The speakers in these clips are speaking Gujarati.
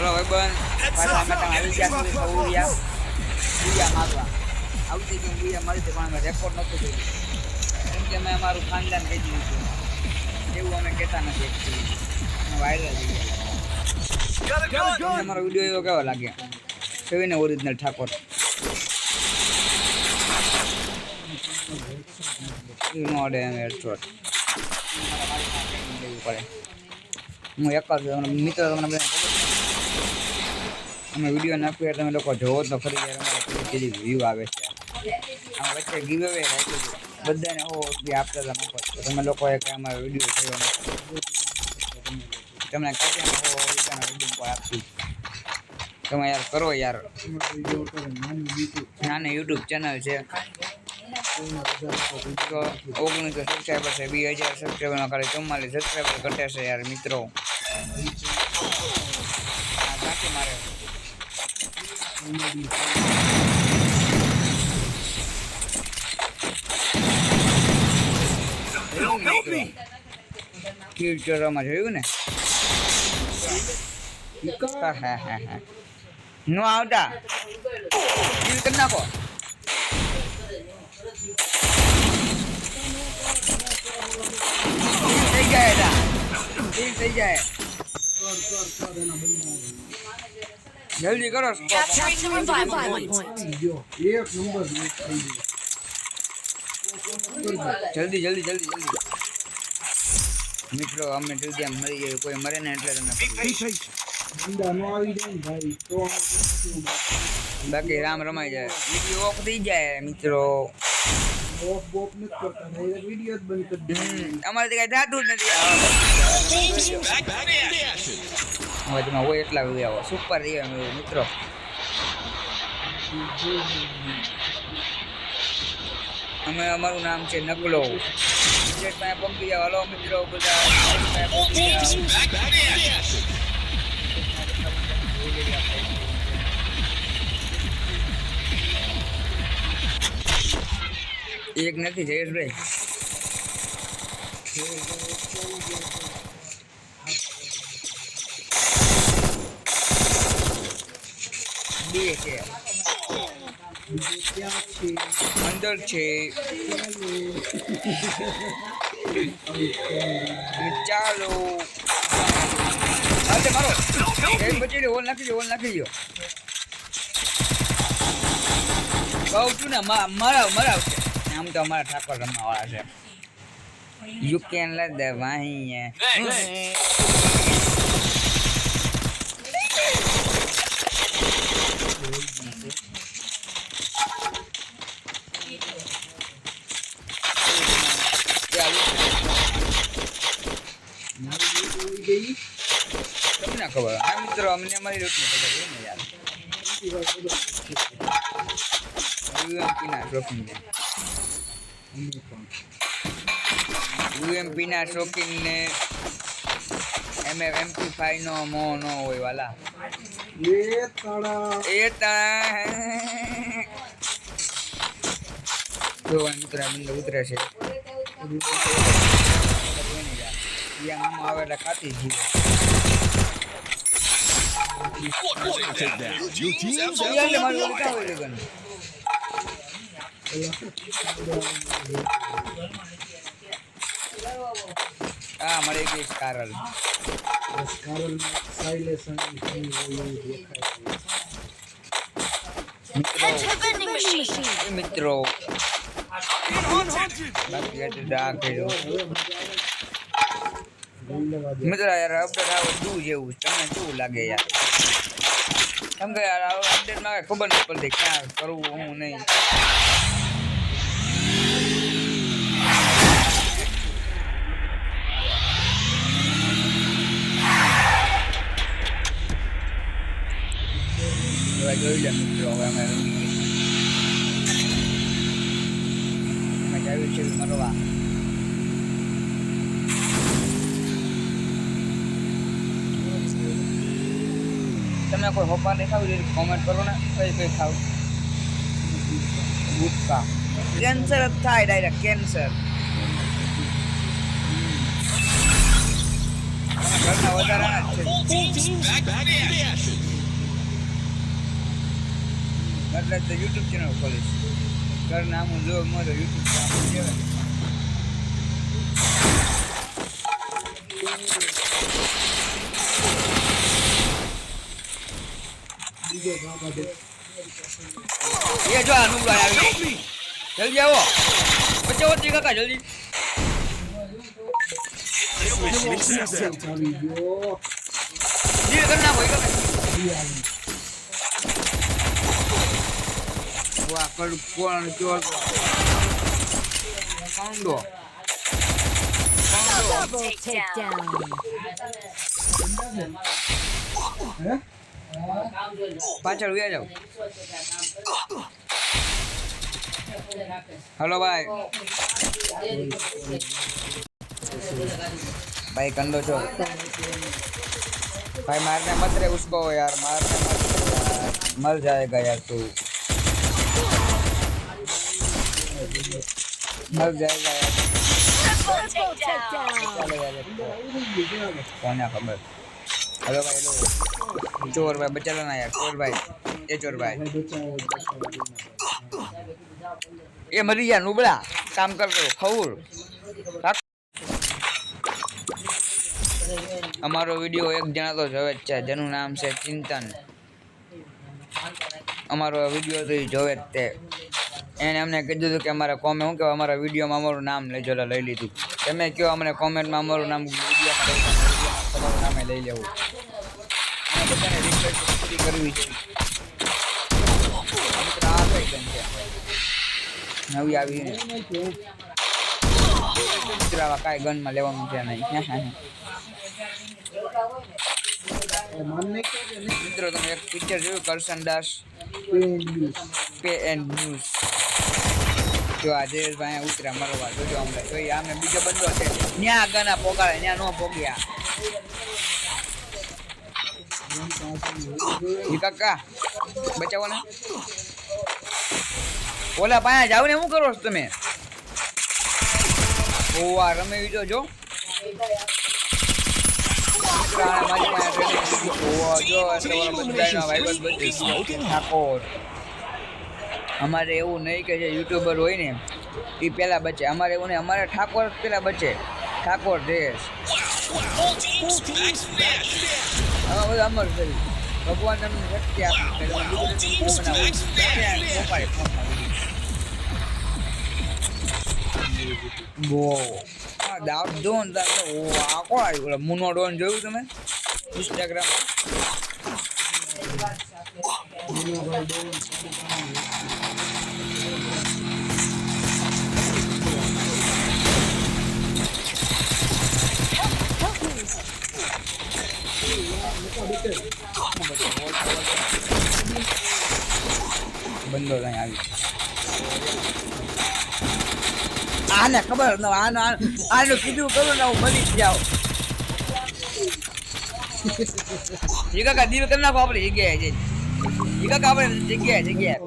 હલો ભાઈબંધ પાછા અમે તમે આવી ગયા સુધી સૌરિયા બુયા મારવા આવતી ગયું બુયા મારી હતી પણ અમે રેકોર્ડ નહોતું કર્યું. કેમ કે અમે અમારું ખાનદાન કહી દીધું હતું એવું અમે કહેતા નથી એકચ્યુઅલી વાયરલ થઈ ગયા. અમારો વીડિયો એવો કેવો લાગે જોઈને ઓરિજિનલ ઠાકોર? નો અડે એમ હેડશોટ હું એક જ મિત્ર તમને છે? અમે વીડિયો નાખ્યું એટલે તમે લોકો જોવો તો ખરી યાર, અમારે કેટલી વ્યૂ આવે છે. આમ વચ્ચે ગીવ અવે રાખ્યું હતું બધાને હો બી આપતા હતા મફત તમે લોકોએ કે અમારો વીડિયો જોયો તમને કાંઈ હો રૂપિયાનો વીડિયો પણ આપી તમે યાર કરો યાર. નાની યુટ્યુબ ચેનલ છે. ઓગણીસો સબસ્ક્રાઈબર છે, બે હજાર સબસ્ક્રાઈબરમાં કરે ચુમ્માલીસ સબસ્ક્રાઈબર ઘટે છે યાર મિત્રો. ફ્યુચરમાં જોયું ને હા હા હા હા નો આવતા કિલ કરી નાખો થઈ જાય એટા કિલ થઈ જાય જલ્દી કરો Capturing the revival point. જલ્દી જલ્દી જલ્દી જલ્દી મિત્રો અમે જલ્દી આમ મરી જાય કોઈ મરે ને એટલે તમે બાકી રામ રમાઈ જાય વીડિયો ઓફ થઈ જાય મિત્રો હમ, અમારે કઈ થતું જ નથી તમે હોય એટલા આવો. સુપર રહ્યા મિત્રો. અમે અમારું નામ છે નગલો. જાઓ. હલો, મિત્રો બધા. એક નથી જયેશભાઈ. બે છે. અંદર છે. ચાલો. હાલે મારો. બચી હોલ નાખી દો હોલ નાખી દો. કહું છું ને મારા મારા આમ તો અમારા ઠાકોર રમવાવાળા છે. યુ કેન લેટ ધ વાહી તમને ખબર આ મિત્રો અમને અમારી રોટની ખબર હોય ને યાર યુએમપીના શોખીન છે યુએમપીના શોખીનને એમ એમપી ફાઈવ નો મો નો હોય વાલા એ તા જો મિત્ર આ બંને ઉતરે છે યા મામા આવે એટલે ખાતી જીવે Your team's યા એટલે મારું ઓલું ક્યાં હોય લગન આ મળે ગઈ કારલ મિત્રો Enter vending machine. એ મિત્રો બાકી એટલે ડાક કર્યો મિત્રો યાર અપડેટ આવે શું જેવું તમને કેવું લાગે યાર કેમ કે યાર અપડેટમાં કાંઈ ખબર નથી પડતી ક્યાં કરવું હું નહીં હવે જોઈ લે મિત્રો હવે અમે રમીએ. અમે જાવી છે મરવા તમને કોઈ હોપા નહીં ખાવું જોઈએ કોમેન્ટ કરો ને કઈ કઈ ખાવ ગુટકા. કેન્સર જ થાય ડાયરેક્ટ કેન્સર. એટલે તો યુટ્યુબ ચેનલ ખોલીશ. ઘર નામ હું જોગ મળ્યો યુટ્યુબ ચેનલ એ જો આ નુકસાન આવી ગયું. જલ્દી આવો વચ્ચે વચ્ચે કાકા જલ્દી ધીરે કરી નાખો એ કાકા વાહ કડ કોણ ચોર કાંડો Double takedown. પાછળ વ્યા જાવ હલો ભાઈ. ભાઈ કંદો છો? ભાઈ મારને મત રે ઉસકો યાર મારને મત મર જાયેગા યાર તું. મર જાયેગા યાર. કોને ખબર? હેલો ભાઈ હેલો ચોર ભાઈ બચાલો ના યાર, ચોર ભાઈ. એ ચોર ભાઈ. એ મરી ગયા નુબળા કામ કરતો ખવર અમારો વીડિયો એક જણા તો જોવે જ છે, જેનું નામ છે ચિંતન. અમારો વીડિયો તો જોવે જ તે. એને અમને કીધું હતું કે અમારા કોમે શું કહેવાય, અમારા વિડીયોમાં અમારું નામ લઈ જો લઈ લીધું. તમે કહો અમને કોમેન્ટમાં અમારું નામ વિડીયોમાં તમારું નામે લઈ લેવું. કરવી છે. નવી આવી આવા કાંઈ ગનમાં લેવાનું છે નહીં. મિત્રો, તમે એક પિક્ચર જોયું? Karshan Das pay and use જો આ ભાઈ ઉતર્યા, મરવા. જોજો અમને. જોઈએ આમે બીજો બંધો છે. ન્યા આગળના પોગાડે ન્યા ન પોગ્યા ઈ કાકા બચાવો ને ઓલા પાયા જાવ ને શું કરો છો તમે? ઓવા રમે જો જો. અમારે એવું નહીં કે જે યુટ્યુબર હોય ને એ પહેલાં બચે. અમારે એવું નહીં, અમારે ઠાકોર પહેલાં બચે. ઠાકોર દેશ હવે અમર કરી ભગવાન તમને વ્યક્તિ આપી તમે દાવ જો ને તારે આ કોણ આવ્યું? મુનો ડોન જોયું તમે? ઇન્સ્ટાગ્રામ બંધો અહીં આવી. આને ખબર ન આનો આને કીધું કરું ને હું મરી જ જાઉં. ઈ કાકા દીવ કરી નાખો આપણે જગ્યાએ જઈ ઈ કાકા આપણે જગ્યાએ જગ્યાએ.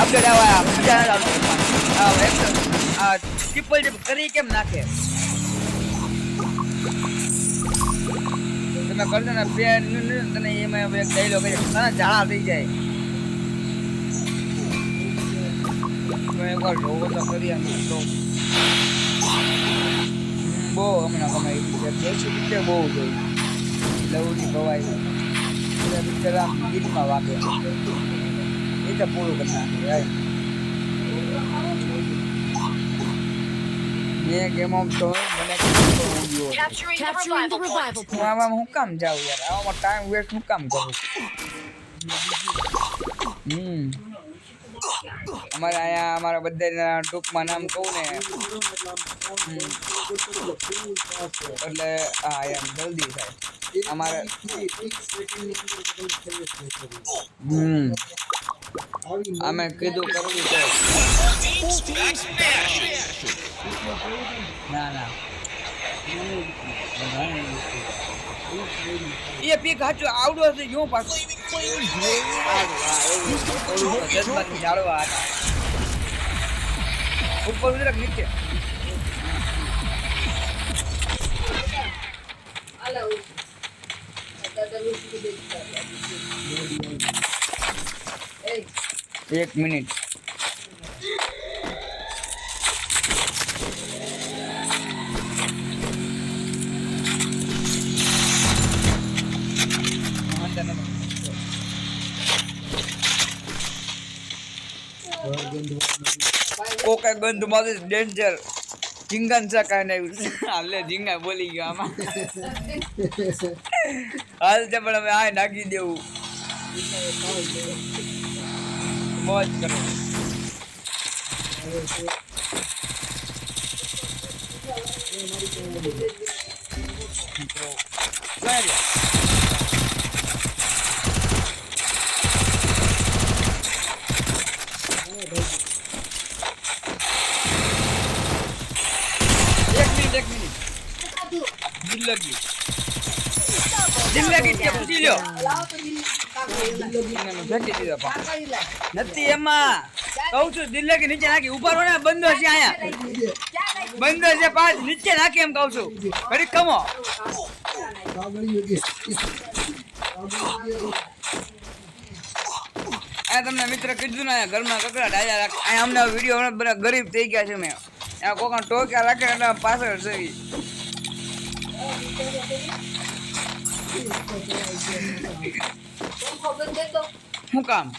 અપડેટ આવા મજા આ ટ્રિપલ કરી કેમ નાખે? તમે કરજો ને, બે તને એમાં એક ડાયલોગ છે તને ઝાડા થઈ જાય. એકવાર જોવો તો કરી આમ તો. બહુ હમણાં કમાઈ પિક્ચર દેશી પિક્ચર બહુ જોયું લવની ભવાઈ. બધા પિક્ચર ગીતમાં વાગે. એ પૂરું કરી નાખ્યું મેં ગેમ ઓફ તો ગયો. Capturing, the revival હું point. આમાં હું કામ જાઉં યાર? આવામાં ટાઈમ વેસ્ટ હું કામ કરું હમ. અમારા અહીંયા અમારા બધા ટૂંકમાં નામ કહું ને. હમ. એટલે હા એમ જલ્દી થાય. અમારે હમ. અમે કીધું કરવું તો ના ના. એ પીક હાચું આવડો છે યો પાછો જજબાની જાળવા હતા ઉપર ઉતરક નીચે એક મિનિટ કોકે ગંધ મારે ડેન્જર ઝીંગા ને ચકા ને હાલે જીંગા બોલી ગયો આમાં. હાલ છે પણ હવે આ નાખી દેવું. મોજ કરો. મિત્રો નથી એમાં. કહું છું દિલ્હી નીચે નાખી. રહો ને બંધો છે અહીંયા. બંધો છે પાંચ, નીચે નાખી એમ કહું છું. ખમો તમને મિત્ર કીધું ને ઘરમાં કકડાટ આયા રાખ. અહીંયા અમને વીડિયો બધા ગરીબ થઈ ગયા છે મેં. આ કોકણ ટોક્યા રાખે એટલે પાછળ જઈ શું કામ?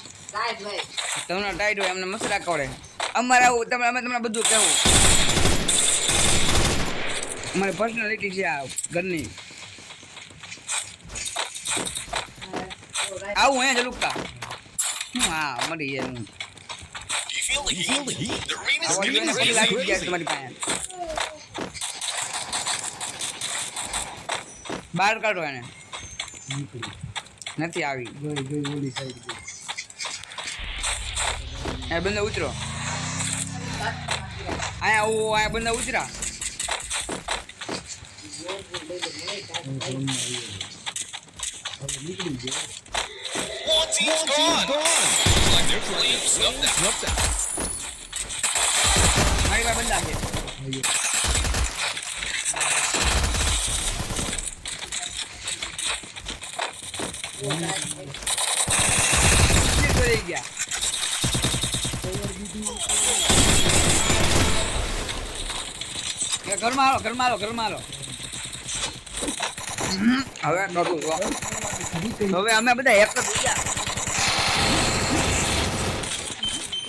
તમને ટાઈટ હોય અમને મસરા કવડે અમારે આવું તમે અમે તમને બધું કહેવું અમારે પર્સનાલિટી છે આ ઘરની. આવું અહીંયા જલુકા હા મળી જાય હું બહાર કાઢો એને. નથી આવી એ બંને ઉતરો અહીંયા આવું અહીંયા બંને ઉતરા like they're playing snuffed out. મારી પાસે બંદા છે ગયા ઘર મારો આવો ઘરમાં હમ, હવે નહોતું હવે અમે બધા એક જ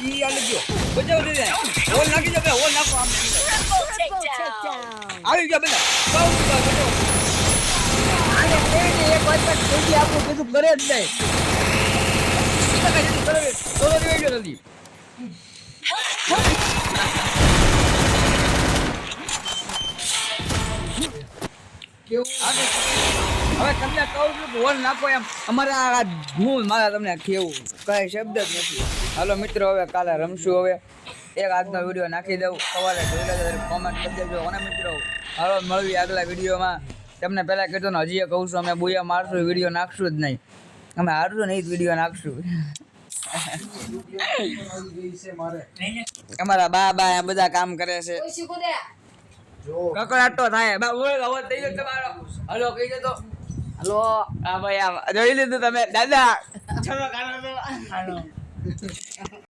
ઈ આલી ગયો. બજાવ દે હોલ નાખી દે હોલ નાખો આમ આવી ગયા બધા બહુ બધા બચાવ આને એક કોઈ હવે તમને કહું છું કે નાખો એમ. અમારે હું મારા તમને કેવું? કઈ શબ્દ જ નથી. હાલો મિત્રો, હવે કાલે રમશું હવે. એક આજનો વીડિયો નાખી દઉં. સવારે જોઈ મિત્રો, હાલો મળવી આગલા વિડીયોમાં. તમને પહેલાં કીધું ને હજી એ કહું છું અમે બોયા મારશું વીડિયો નાખશું જ નહીં. અમે હારશું નહીં જ વીડિયો નાખશું. અમારા બા બા આ બધા કામ કરે છે. કકડાટો થાય. બા ઓય અવાજ થઈ ગયો તમારો. હલો કહી દેતો હલો. હા ભાઈ આ જોઈ લીધું તમે. દાદા.